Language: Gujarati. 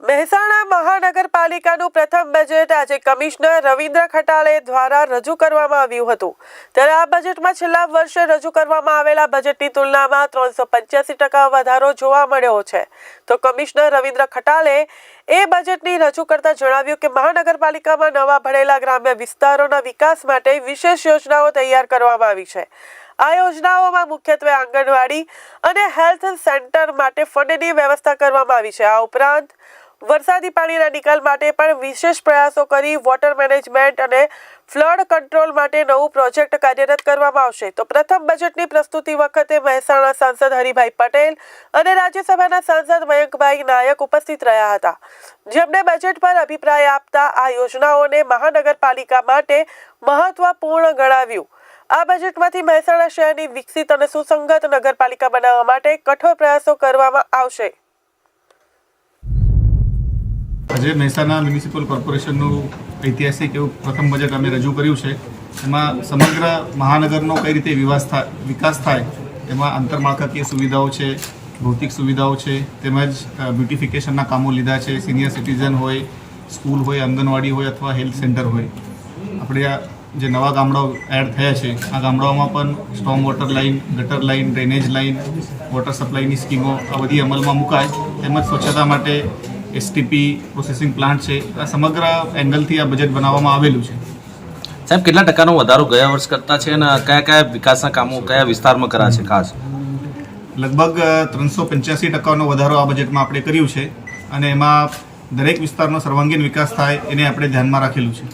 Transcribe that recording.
મહેસાણા મહાનગરપાલિકાનું પ્રથમ બજેટ આજે કમિશનર રવિન્દ્ર ખટાલે દ્વારા રજૂ કરવામાં આવ્યું હતું. ત્યારે આ બજેટમાં છેલ્લા વર્ષે રજૂ કરવામાં આવેલા બજેટની તુલનામાં ત્રણસો પંચ્યાસી ટકા વધારો જોવા મળ્યો છે. તો કમિશનર રવિન્દ્ર ખટાલે એ બજેટની રજૂ કરતા જણાવ્યું કે મહાનગરપાલિકામાં નવા ભણેલા ગ્રામ્ય વિસ્તારોના વિકાસ માટે વિશેષ યોજનાઓ તૈયાર કરવામાં આવી છે. આ યોજનાઓમાં મુખ્યત્વે આંગણવાડી અને હેલ્થ સેન્ટર માટે ફંડની વ્યવસ્થા કરવામાં આવી છે. આ ઉપરાંત વરસાદી પાણીના નિકાલ માટે પણ વિશેષ પ્રયાસો કરી વોટર મેનેજમેન્ટ અને ફ્લડ કંટ્રોલ માટે નવું પ્રોજેક્ટ કાર્યરત કરવામાં આવશે. તો પ્રથમ બજેટની પ્રસ્તુતિ વખતે મહેસાણા સાંસદ હરિભાઈ પટેલ અને રાજ્યસભાના સાંસદ મયંકભાઈ નાયક ઉપસ્થિત રહ્યા હતા. જેમણે બજેટ પર અભિપ્રાય આપતા આ યોજનાઓને મહાનગરપાલિકા માટે મહત્વપૂર્ણ ગણાવ્યું. આ બજેટમાંથી મહેસાણા શહેરની વિકસિત અને સુસંગત નગરપાલિકા બનાવવા માટે કઠોર પ્રયાસો કરવામાં આવશે. આજે મહેસાણા મ્યુનિસિપલ કોર્પોરેશનનું ઐતિહાસિક એવું પ્રથમ બજેટ અમે રજૂ કર્યું છે. એમાં સમગ્ર મહાનગરનો કઈ રીતે વિકાસ થાય વિકાસ થાય, એમાં આંતરમાળખાકીય સુવિધાઓ છે, ભૌતિક સુવિધાઓ છે, તેમજ બ્યુટિફિકેશનના કામો લીધા છે, સિનિયર સિટીઝન હોય, સ્કૂલ હોય, આંગણવાડી હોય અથવા હેલ્થ સેન્ટર હોય. આપણે આ જે નવા ગામડાઓ એડ થયા છે, આ ગામડાઓમાં પણ સ્ટોમ વોટર લાઇન, ગટર લાઇન, ડ્રેનેજ લાઇન, વોટર સપ્લાયની સ્કીમો આ બધી અમલમાં મુકાય. તેમજ સ્વચ્છતા માટે એસટીપી પ્રોસેસિંગ પ્લાન્ટ છે. આ સમગ્ર એંગલથી આ બજેટ બનાવવામાં આવેલું છે. સાહેબ કેટલા ટકાનો વધારો ગયા વર્ષ કરતા છે અને કયા કયા વિકાસના કામો કયા વિસ્તારમાં કર્યા છે ખાસ? લગભગ ત્રણસો પંચ્યાસી ટકાનો વધારો આ બજેટમાં આપણે કર્યું છે અને એમાં દરેક વિસ્તારનો સર્વાંગીણ વિકાસ થાય એને આપણે ધ્યાનમાં રાખેલું છે.